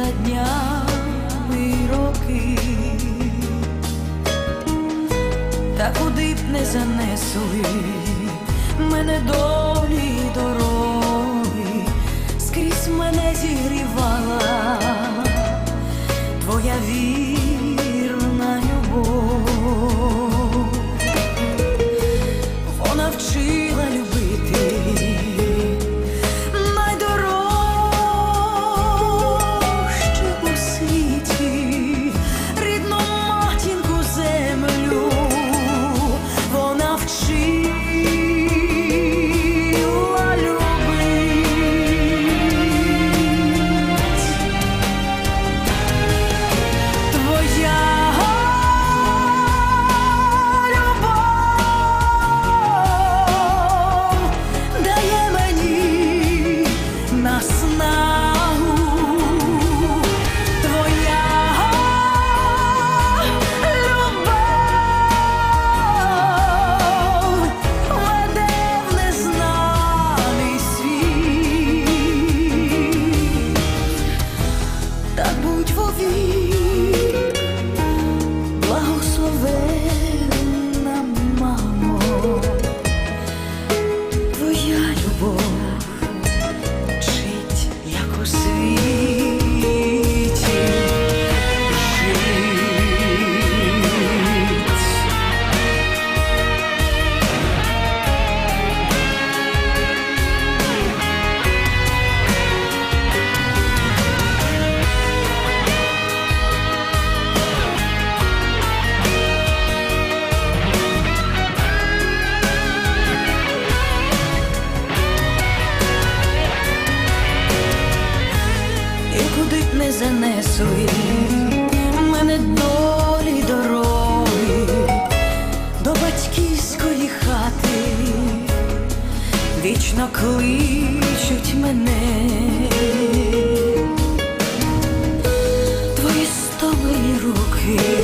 за днями роки, та куди б не занесли мене долі дороги, скрізь мене зігрівала твоя вірна любов. Вона вчила занесли мене долі дороги до батьківської хати. Вічно кличуть мене. Твої стомлені руки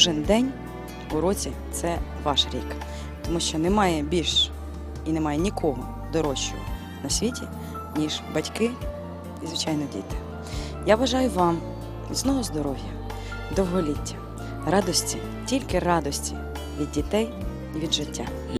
Кожен день у році це ваш рік, тому що немає більш і немає нікого дорожчого на світі, ніж батьки і, звичайно, діти. Я бажаю вам міцного здоров'я, довголіття, радості, тільки радості від дітей і від життя.